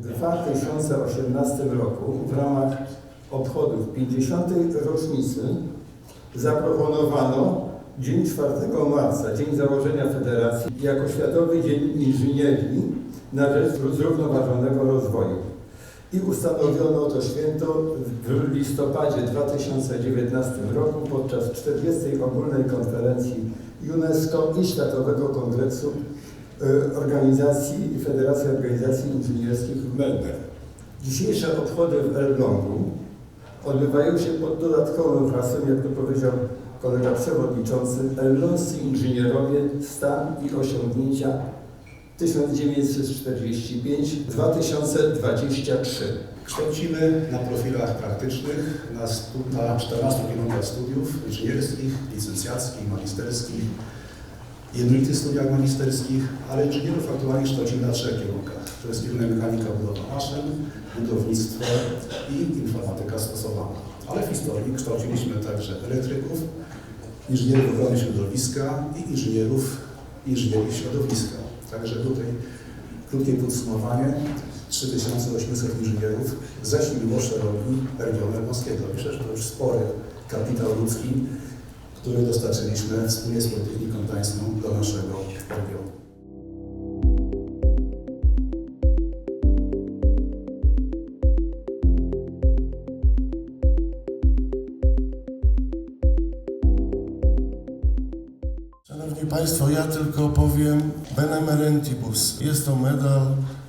2018 roku w ramach obchodów 50. rocznicy zaproponowano dzień 4 marca, dzień założenia Federacji, jako Światowy Dzień Inżynierii na rzecz zrównoważonego rozwoju. I ustanowiono to święto w listopadzie 2019 roku podczas 40. ogólnej konferencji UNESCO i Światowego Kongresu y, Organizacji Federacji Organizacji Inżynierskich w Melbourne. Dzisiejsze obchody w Elblągu odbywają się pod dodatkowym hasłem, jak to powiedział kolega przewodniczący, Elbląscy Inżynierowie Stan i Osiągnięcia 1945-2023. Kształcimy na profilach praktycznych na, stu, na 14 kierunkach studiów inżynierskich, licencjackich, magisterskich, jednolitych studiach magisterskich, ale inżynierów aktualnie kształcimy na trzech kierunkach. To jest kierunek mechanika budowa maszyn, budownictwo i informatyka stosowana. Ale w historii kształciliśmy także elektryków, inżynierów ochrony środowiska i inżynierów inżynierii środowiska. Także tutaj krótkie podsumowanie. 3800 inżynierów zasiliło szeroki region elbląskiego. Myślę, że to już spory kapitał ludzki, który dostarczyliśmy wspólnie z Politechniką Gdańską do naszego regionu. Szanowni Państwo, ja tylko powiem Benemerentibus. Jest to medal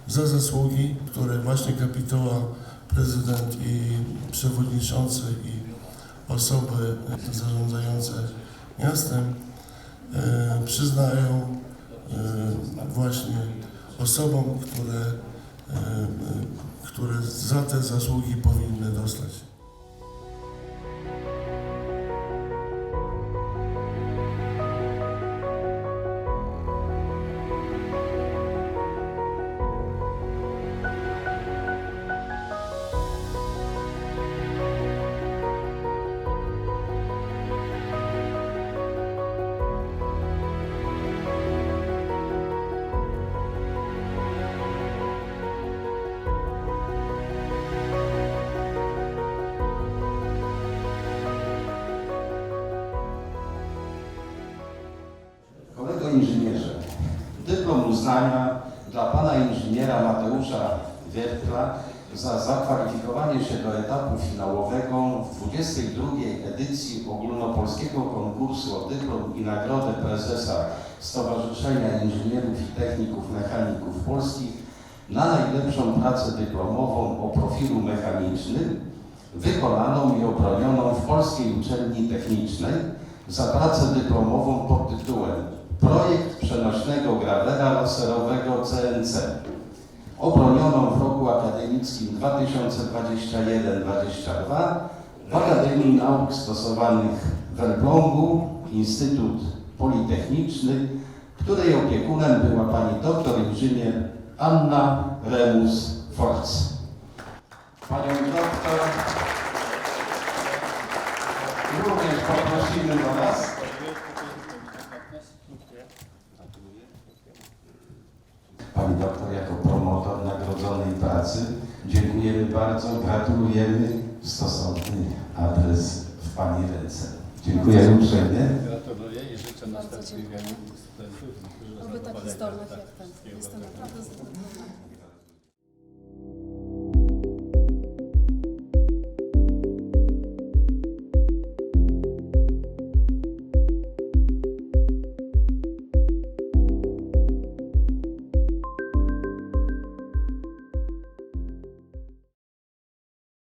za zasługi, który właśnie kapituła, prezydent i przewodniczący i osoby zarządzające miastem e, przyznają e, właśnie osobom, które, e, które za te zasługi powinny dostać. Inżynierze, dyplom uznania dla pana inżyniera Mateusza Wiertla za zakwalifikowanie się do etapu finałowego w 22 edycji ogólnopolskiego konkursu o dyplom i nagrodę prezesa Stowarzyszenia Inżynierów i Techników Mechaników Polskich na najlepszą pracę dyplomową o profilu mechanicznym wykonaną i obronioną w Polskiej Uczelni Technicznej za pracę dyplomową pod tytułem Projekt przenośnego grawera laserowego CNC obronioną w roku akademickim 2021-2022 w Akademii Nauk Stosowanych w Elblągu, Instytut Politechniczny, której opiekunem była pani doktor inżynier Anna Remus-Forc. Panią doktor również poprosimy do nas. Pani doktor jako promotor nagrodzonej pracy. Dziękujemy bardzo, gratulujemy. Stosowny adres w Pani ręce. Dziękujemy uprzejmie. Gratuluję i życzę następnych studentów, którzy Oby takich zdolnych jak ten. wszystkiego Jestem naprawdę zadowolona.